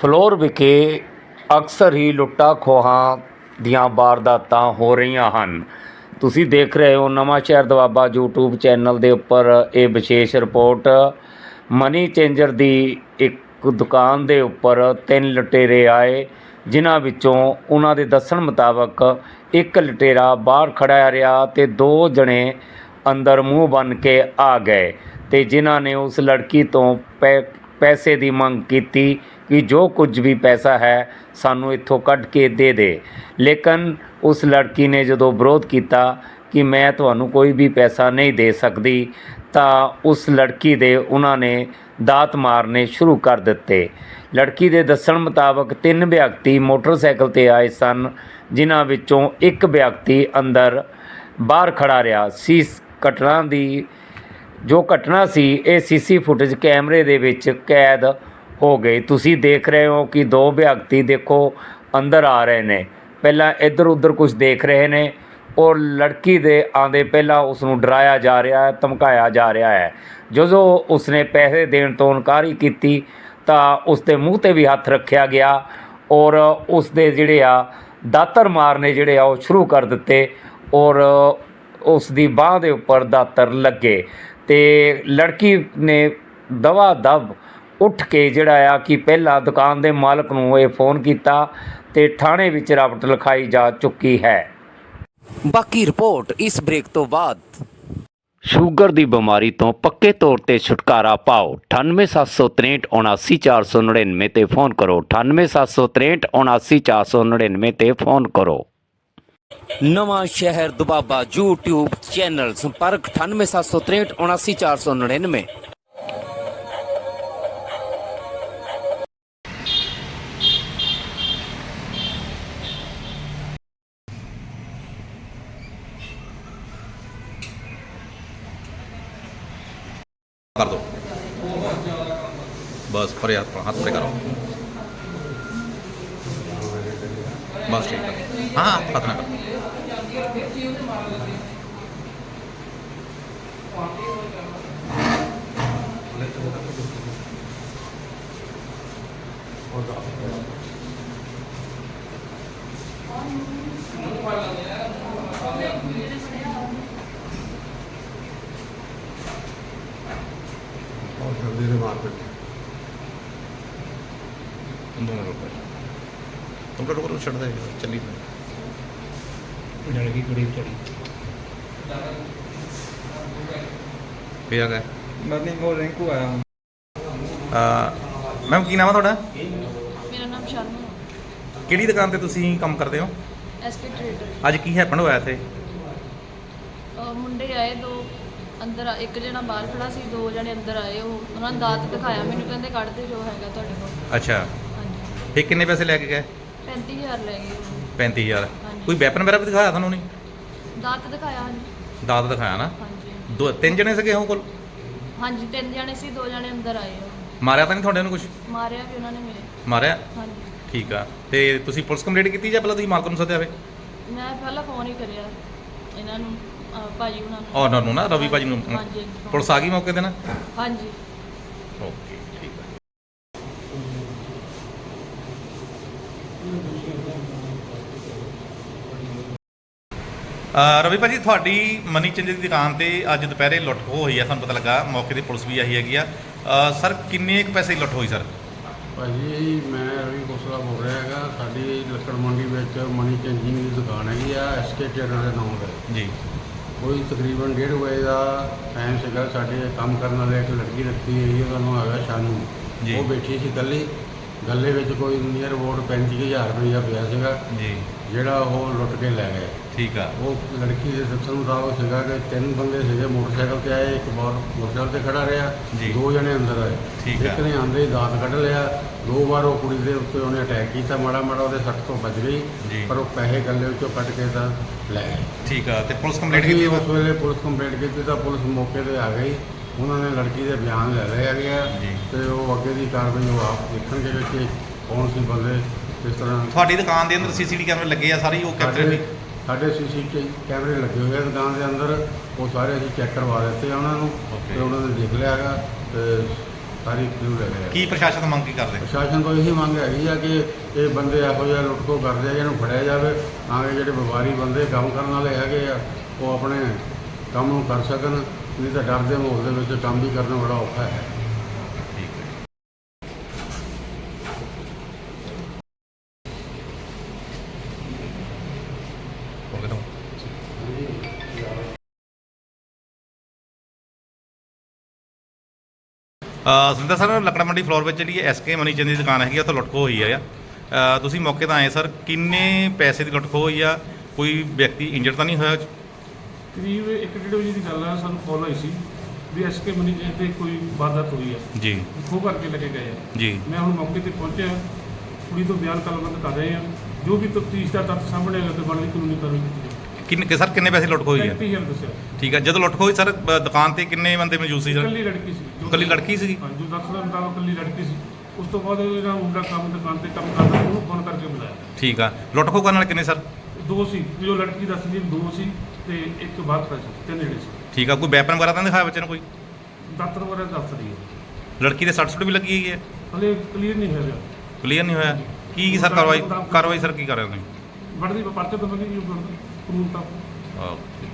Floor ਵਿਖੇ ਅਕਸਰ ਹੀ ਲੁੱਟਾਂ ਖੋਹਾਂ ਦੀਆਂ ਵਾਰਦਾਤਾਂ ਹੋ ਰਹੀਆਂ ਹਨ। ਤੁਸੀਂ ਦੇਖ ਰਹੇ ਹੋ ਨਵਾਂ ਸ਼ਹਿਰ ਦਵਾਬਾ YouTube ਚੈਨਲ ਦੇ ਉੱਪਰ ਇਹ ਵਿਸ਼ੇਸ਼ ਰਿਪੋਰਟ। ਮਨੀ ਚੇਂਜਰ ਦੀ ਇੱਕ ਦੁਕਾਨ ਦੇ ਉੱਪਰ ਤਿੰਨ ਲੁਟੇਰੇ ਆਏ, ਜਿਨ੍ਹਾਂ ਵਿੱਚੋਂ ਉਹਨਾਂ ਦੇ ਦੱਸਣ ਮੁਤਾਬਕ ਇੱਕ ਲੁਟੇਰਾ ਬਾਹਰ ਖੜਾ ਰਿਹਾ ਤੇ ਦੋ ਜਣੇ ਅੰਦਰ ਮੂੰਹ ਬੰਨ ਕੇ ਆ ਗਏ ਤੇ ਜਿਨ੍ਹਾਂ ਨੇ ਉਸ ਲੜਕੀ ਤੋਂ ਪੈ, ਪੈਸੇ ਦੀ ਮੰਗ ਕੀਤੀ ਕਿ ਜੋ ਕੁਝ ਵੀ ਪੈਸਾ ਹੈ ਸਾਨੂੰ ਇੱਥੋਂ ਕੱਢ ਕੇ ਦੇ ਦੇ। ਲੇਕਿਨ ਉਸ ਲੜਕੀ ਨੇ ਜਦੋਂ ਵਿਰੋਧ ਕੀਤਾ ਕਿ ਮੈਂ ਤੁਹਾਨੂੰ ਕੋਈ ਵੀ ਪੈਸਾ ਨਹੀਂ ਦੇ ਸਕਦੀ, ਤਾਂ ਉਸ ਲੜਕੀ ਦੇ ਉਹਨਾਂ ਨੇ ਦਾਤ ਮਾਰਨੇ ਸ਼ੁਰੂ ਕਰ ਦਿੱਤੇ। ਲੜਕੀ ਦੇ ਦੱਸਣ ਮੁਤਾਬਕ ਤਿੰਨ ਵਿਅਕਤੀ ਮੋਟਰਸਾਈਕਲ ਤੇ ਆਏ ਸਨ, ਜਿਨ੍ਹਾਂ ਵਿੱਚੋਂ ਇੱਕ ਵਿਅਕਤੀ ਅੰਦਰ ਬਾਹਰ ਖੜਾ ਰਿਹਾ। ਸੀ ਘਟਨਾ ਦੀ ਜੋ ਘਟਨਾ ਸੀ, ਇਹ ਸੀਸੀ ਫੁਟੇਜ ਕੈਮਰੇ ਦੇ ਵਿੱਚ ਕੈਦ ਹੋ ਗਈ ਤੁਸੀਂ ਦੇਖ ਰਹੇ ਹੋ ਕਿ ਦੋ ਵਿਅਕਤੀ ਦੇਖੋ ਅੰਦਰ ਆ ਰਹੇ ਨੇ। ਪਹਿਲਾਂ ਇੱਧਰ ਉੱਧਰ ਕੁਝ ਦੇਖ ਰਹੇ ਨੇ ਔਰ ਲੜਕੀ ਦੇ ਆਂਦੇ ਪਹਿਲਾਂ ਉਸ ਨੂੰ ਡਰਾਇਆ ਜਾ ਰਿਹਾ ਹੈ, ਧਮਕਾਇਆ ਜਾ ਰਿਹਾ ਹੈ। ਜਦੋਂ ਉਸਨੇ ਪੈਸੇ ਦੇਣ ਤੋਂ ਇਨਕਾਰੀ ਕੀਤੀ ਤਾਂ ਉਸ ਦੇ ਮੂੰਹ ਤੇ ਵੀ ਹੱਥ ਰੱਖਿਆ ਗਿਆ ਔਰ ਉਸ ਦੇ ਜਿਹੜੇ ਆ ਦਾਤਰ ਮਾਰਨੇ ਜਿਹੜੇ ਆ ਉਹ ਸ਼ੁਰੂ ਕਰ ਦਿੱਤੇ ਔਰ ਉਸ ਦੀ ਬਾਹ ਦੇ ਉੱਪਰ ਦਾਤਰ ਲੱਗੇ ਤੇ ਲੜਕੀ ਨੇ ਦਵਾ ਦਬ ਉੱਠ ਕੇ ਜਿਹੜਾ ਆ ਕਿ ਪਹਿਲਾਂ ਦੁਕਾਨ ਦੇ ਮਾਲਕ ਨੂੰ ਇਹ ਫੋਨ ਕੀਤਾ ਤੇ ਥਾਣੇ ਵਿੱਚ ਰਾਪਟ ਲਿਖਾਈ ਜਾ ਚੁੱਕੀ ਹੈ। ਬਾਕੀ ਰਿਪੋਰਟ ਇਸ ਬ੍ਰੇਕ ਤੋਂ ਬਾਅਦ। ਸ਼ੂਗਰ ਦੀ ਬਿਮਾਰੀ ਤੋਂ ਪੱਕੇ ਤੌਰ ਤੇ ਛੁਟਕਾਰਾ ਪਾਓ। 9876379499 ਤੇ ਫੋਨ ਕਰੋ। 9876379499 ਤੇ ਫੋਨ ਕਰੋ। ਨਵਾਂ ਸ਼ਹਿਰ ਦੁਬਾਬਾ YouTube ਚੈਨਲ ਸੰਪਰਕ 9876379499 ਕਰ ਦੋ। ਬਸ ਪਰੇ ਹੱਥ ਹੱਥ ਪਰੇ ਕਰੋ। ਬਸ ਠੀਕ ਹੈ ਹਾਂ ਹਾਂ, ਹੱਥ ਨਾ ਬੰਦੇ ਦੇ ਮਾਰ ਪਈ ਦੋਨੋਂ ਰੁਪਏ ਤੁਮ ਲੋਕ ਨੂੰ ਛੱਡ ਦੇ ਚੱਲੀ ਜੜ ਗਈ ਕੁੜੀ ਚੜੀ ਕੀ ਆ ਗਿਆ? ਮੈਂ ਨਹੀਂ ਆਇਆ ਹਾਂ ਮੈਮ ਕੀ ਨਾਮ ਆ ਤੁਹਾਡਾ? ਮੇਰਾ ਨਾਮ ਸ਼ਰਮਾ। ਕਿਹੜੀ ਦੁਕਾਨ ਤੇ ਤੁਸੀਂ ਕੰਮ ਕਰਦੇ ਹੋ? SP trader. ਅੱਜ ਕੀ ਹੈਪਨ ਹੋਇਆ ਇੱਥੇ? ਮੁੰਡੇ ਆਏ ਦੋ ਅੰਦਰ ਆ- ਇੱਕ ਜਣਾ ਬਾਹਰ ਖੜਾ ਸੀ ਦੋ ਜਣੇ ਅੰਦਰ ਆਏ ਉਹ ਉਹਨਾਂ ਨੇ ਦਾਤ ਦਿਖਾਇਆ ਮੈਨੂੰ ਕਹਿੰਦੇ ਕੱਢ ਦੇ ਜੋ ਹੈਗਾ ਤੁਹਾਡੇ ਕੋਲ। ਅੱਛਾ। ਹਾਂਜੀ। ਇਹ ਕਿੰਨੇ ਪੈਸੇ ਲੈ ਕੇ ਗਏ? 35000 ਲੈ ਗਏ ਉਹ। 35000 ਹਾਂਜੀ। ਕੋਈ ਵੈਪਨ ਵਗੈਰਾ ਵੀ ਦਿਖਾਇਆ ਤੁਹਾਨੂੰ ਨਹੀਂ ਦਾਤ ਦਿਖਾਇਆ ਹਾਂਜੀ ਦਾਦ ਦਿਖਾਇਆ ਨਾ? ਹਾਂਜੀ। ਦੋ ਤਿੰਨ ਜਣੇ ਸੀਗੇ ਉਹ ਕੋਲ? ਹਾਂਜੀ ਤਿੰਨ ਜਣੇ ਸੀ ਦੋ ਜਣੇ ਅੰਦਰ ਆਏ ਉਹ। ਮਾਰਿਆ ਤਾਂ ਨਹੀਂ ਤੁਹਾਡੇ ਨੂੰ ਕੁਝ ਮਾਰਿਆ ਵੀ ਉਹਨਾਂ ਨੇ ਮੇਰੇ। ਮਾਰਿਆ? ਹਾਂਜੀ। ਠੀਕ ਆ। ਤੇ ਤੁਸੀਂ ਪੁਲਿਸ ਕੰਪਲੇਂਟ ਕੀਤੀ ਜਾਂ ਪਹਿਲਾਂ ਤੁਸੀਂ ਮਾਲਕ ਨੂੰ ਸੱਦਿਆ ਵੇ ਮੈਂ ਪਹਿਲਾਂ ਫੋਨ ਹੀ ਕਰਿਆ ਇਹਨਾਂ ਨੂੰ। ਅਹ ਭਾਜੀ ਉਹਨਾਂ ਨੂੰ। ਨੂੰ ਨਾ ਰਵੀ ਭਾਜੀ ਨੂੰ। ਹਾਂਜੀ, ਹਾਂਜੀ, phone। ਪੁਲਿਸ ਆ ਗਈ ਮੌਕੇ ਤੇ ਨਾ? ਹਾਂਜੀ। ਓਕੇ ਠੀਕ ਆ। ਅ, ਰਵੀ ਭਾਜੀ ਤੁਹਾਡੀ ਮਨੀ ਚੇਂਜ ਦੀ ਦੁਕਾਨ ਤੇ ਅੱਜ ਦੁਪਹਿਰੇ ਲੁੱਟ ਖੋਹ ਹੋਈ ਆ ਸਾਨੂੰ ਪਤਾ ਲੱਗਾ ਮੌਕੇ ਤੇ ਪੁਲਿਸ ਵੀ ਆਈ ਹੈਗੀ ਆ। ਅ, ਸਰ ਕਿੰਨੇ ਕੁ ਪੈਸੇ ਦੀ ਲੁੱਟ ਹੋਈ ਸਰ? ਭਾਜੀ ਮੈਂ ਰਵੀ ਕੋਸਲਾ ਬੋਲ ਰਿਹਾ ਹੈਗਾ। ਸਾਡੀ ਲੱਕੜ ਮੰਡੀ ਵਿੱਚ ਮਨੀ ਚੇਂਜਿੰਗ ਦੀ ਦੁਕਾਨ ਹੈਗੀ ਆ ਐਸਕੇ ਟੇਲਰ ਦੇ ਨਾਮ ਤੇ। ਜੀ। ਕੋਈ ਤਕਰੀਬਨ 1:30 ਵਜੇ ਦਾ ਟਾਈਮ ਸੀਗਾ ਸਾਡੇ ਕੰਮ ਕਰਨ ਵਾਲੇ ਇੱਕ ਲੜਕੀ ਰੱਖੀ ਹੋਈ ਉਹਦਾ ਨਾਮ ਹੈਗਾ ਸ਼ਾਨੂ। ਜੀ। ਉਹ ਬੈਠੀ ਸੀ ਇਕੱਲੀ। ਗੱਲੇ ਵਿੱਚ ਕੋਈ ਨੀਅਰ ਅਬਾਊਟ 35000 ਰੁਪਈਆ ਪਿਆ ਸੀਗਾ। ਜੀ। ਜਿਹੜਾ ਉਹ ਲੁੱਟ ਕੇ ਲੈ ਗਏ। ਠੀਕ ਆ ਉਹ ਲੜਕੀ ਦੇ ਦੱਸਣ ਮੁਤਾਬਕ ਸੀਗਾ ਕਿ ਤਿੰਨ ਬੰਦੇ ਸੀਗੇ ਮੋਟਰਸਾਈਕਲ ਤੇ ਆਏ ਇੱਕ ਬਾਹਰ ਮੋਟਰਸਾਈਕਲ ਤੇ ਖੜਾ ਰਿਹਾ ਜੀ। ਦੋ ਜਣੇ ਅੰਦਰ ਆਏ ਠੀਕ ਆ। ਇੱਕ ਨੇ ਆਂਦੇ ਹੀ ਦਾਤ ਕੱਢ ਲਿਆ ਦੋ ਵਾਰ ਉਹ ਕੁੜੀ ਦੇ ਉੱਤੇ ਉਹਨੇ ਅਟੈਕ ਕੀਤਾ ਮਾੜਾ ਮਾੜਾ ਉਹਦੇ ਸੱਟ ਤੋਂ ਬਚ ਜੀ। ਗਈ ਪਰ ਉਹ ਪੈਸੇ ਗੱਲੇ ਵਿੱਚੋਂ ਕੱਢ ਕੇ ਤਾਂ ਲੈ ਗਏ ਠੀਕ ਆ ਤੇ ਪੁਲਿਸ ਕੰਪਲੇਂਟ ਕੀਤੀ ਉਸ ਵੇਲੇ ਪੁਲਿਸ ਕੰਪਲੇਂਟ ਕੀਤੀ ਤਾਂ ਪੁਲਿਸ ਮੌਕੇ ਤੇ ਆ ਗਈ ਉਹਨਾਂ ਨੇ ਲੜਕੀ ਦੇ ਬਿਆਨ ਲੈ ਲਏ ਹੈਗੇ ਆ ਜੀ। ਤੇ ਉਹ ਅੱਗੇ ਦੀ ਕਾਰਵਾਈ ਉਹ ਆਪ ਦੇਖਣਗੇ ਕਿ ਕੌਣ ਸੀ ਬੰਦੇ ਕਿਸ ਤਰ੍ਹਾਂ ਤੁਹਾਡੀ ਦੁਕਾਨ ਦੇ ਅੰਦਰ ਸੀਸੀਟੀਵੀ ਕੈਮਰੇ ਲੱਗੇ ਆ ਸਾਰੀ ਉਹ ਕੈਪਚਰ ਸਾਡੇ ਵੀ ਸਾਡੇ ਸੀਸੀਟੀਵੀ ਕੈਮਰੇ ਲੱਗੇ ਹੋਏ ਆ ਦੁਕਾਨ ਦੇ ਅੰਦਰ ਉਹ ਸਾਰੇ ਅਸੀਂ ਚੈੱਕ ਕਰਵਾ ਦਿੱਤੇ ਆ ਉਹਨਾਂ ਨੂੰ Okay. ਤੇ ਉਹਨਾਂ ਨੇ ਦੇਖ ਲਿਆ ਹੈਗਾ ਤੇ ਸਾਰੀ ਕਲੂ ਲੈ ਗਏ ਆ। ਕੀ ਪ੍ਰਸ਼ਾਸਨ ਤੋਂ ਮੰਗ ਕੀ ਕਰਦੇ ਪ੍ਰਸ਼ਾਸਨ ਤੋਂ ਇਹੀ ਮੰਗ ਹੈਗੀ ਆ ਕਿ ਇਹ ਬੰਦੇ ਇਹੋ ਜਿਹਾ ਲੁੱਟਖੋ ਕਰਦੇ ਆ ਇਹਨੂੰ ਫੜਿਆ ਜਾਵੇ ਤਾਂ ਕਿ ਜਿਹੜੇ ਵਪਾਰੀ ਬੰਦੇ ਕੰਮ ਕਰਨ ਵਾਲੇ ਹੈਗੇ ਆ ਉਹ ਆਪਣੇ ਕੰਮ ਨੂੰ ਕਰ ਸਕਣ ਨਹੀਂ ਤਾਂ ਡਰ ਦੇ ਮਾਹੌਲ ਦੇ ਵਿੱਚ ਕੰਮ ਵੀ ਕਰਨਾ ਬੜਾ ਔਖਾ ਹੈ ਠੀਕ ਹੈ ਹੋ ਗਿਆ ਤਾਂ। ਅ ਸੁਰਿੰਦਰ ਸਰ ਲੱਕੜਾ ਮੰਡੀ ਫਲੋਰ ਵਿੱਚ ਜਿਹੜੀ ਐਸਕੇ ਮਨੀ ਚੰਦ ਦੀ ਦੁਕਾਨ ਹੈਗੀ ਉੱਥੇ ਲੁੱਟ ਖੋਹ ਹੋਈ ਆ ਅ, ਤੁਸੀਂ ਮੌਕੇ ਤਾਂ ਆਏ ਸਰ ਕਿੰਨੇ ਪੈਸੇ ਦੀ ਲੁੱਟ ਖੋਹ ਹੋਈ ਆ? ਕੋਈ ਵਿਅਕਤੀ ਇੰਜਰਡ ਤਾਂ ਨਹੀਂ ਹੋਇਆ? ਕਰੀਬ ਇੱਕ ਡੇਢ ਵਜੇ ਦੀ ਗੱਲ ਆ ਸਾਨੂੰ ਕਾਲ ਆਈ ਸੀ ਵੀ ਐਸਕੇ ਮਨੀ ਜੀ ਤੇ ਕੋਈ ਵਾਰਦਾਤ ਹੋਈ ਆ। ਜੀ। ਖੋ ਕਰਕੇ ਲੈ ਕੇ ਗਏ ਆ। ਜੀ। ਮੈਂ ਹੁਣ ਮੌਕੇ ਤੇ ਪਹੁੰਚਿਆ ਕੁੜੀ ਤੋਂ ਬਿਆਨ ਕਲਮਬੰਦ ਕਰ ਰਹੇ ਆ। ਜੋ ਵੀ ਤਫਤੀਸ਼ ਦਾ ਤੱਥ ਸਾਹਮਣੇ ਆਏਗਾ ਤੇ ਬਣਦੀ ਕਾਨੂੰਨੀ ਕਾਰਵਾਈ ਕੀਤੀ ਕਿੰਨੇ ਸਰ ਕਿੰਨੇ ਪੈਸੇ ਲੁੱਟ ਖੋਹ ਹੋਈ ਆ? ਜਾਏਗੀ 35000 ਦੱਸਿਆ। ਠੀਕ ਆ ਜਦੋਂ ਲੁੱਟ ਖੋਹ ਹੋਈ ਸਰ ਦੁਕਾਨ ਤੇ ਕਿੰਨੇ ਬੰਦੇ ਮੌਜੂਦ ਸੀ ਸਰ? ਇਕੱਲੀ ਲੜਕੀ ਸੀ। ਜੋ- ਇਕੱਲੀ ਲੜਕੀ ਸੀਗੀ? ਹਾਂ ਜੋ ਦੱਸਦਾ ਮੁਤਾਬਕ ਇਕੱਲੀ ਲੜਕੀ ਸੀ। ਉਸ ਤੋਂ ਬਾਅਦ ਜਿਹੜਾ ਮੁੰਡਾ ਕੰਮ ਦੁਕਾਨ ਤੇ ਕੰਮ ਕਰਦਾ ਉਹਨੂੰ ਫੋਨ ਕਰਕੇ ਬੁਲਾਇਆ। ਠੀਕ ਆ। ਲੁੱਟ ਖੋਹ ਕਰਨ ਵਾਲੇ ਕਿੰਨੇ ਸਰ ਦੋ ਸੀ। ਜੋ ਲੜਕੀ ਦੱਸਦੀ ਸੀ ਦੋ ਸੀ ਤੇ ਇੱਕ ਬਾਹਰ ਖੜਾ ਸੀ ਤਿੰਨ ਜਿਹੜੇ ਸੀ। ਠੀਕ ਆ। ਕੋਈ ਵੈਪਨ ਵਗੈਰਾ ਤਾਂ ਨਹੀਂ ਦਿਖਾਇਆ ਬੱਚੇ ਨੂੰ ਕੋਈ? ਦਾਤਰ ਵਗੈਰਾ ਦੱਸ ਰਹੀ ਹੈ। ਲੜਕੀ ਦੇ ਸੱਟ ਸੁੱਟ ਵੀ ਲੱਗੀ ਹੈਗੀ ਹੈ? ਹਲੇ ਕਲੀਅਰ ਨਹੀਂ ਹੋਇਆ। ਕਲੀਅਰ ਨਹੀਂ ਹੋਇਆ? ਕੀ ਸਰ ਕਾਰਵਾਈ ਕਾਰਵਾਈ ਸਰ ਕੀ ਕਰ ਰਹੇ ਹੋ ਤੁਸੀਂ? ਵੜਦੀ ਪਰਚਾ ਤਾਂ ਬੰਦੀ ਕਾਨੂੰਨ ਤਾਂ। ਓਕੇ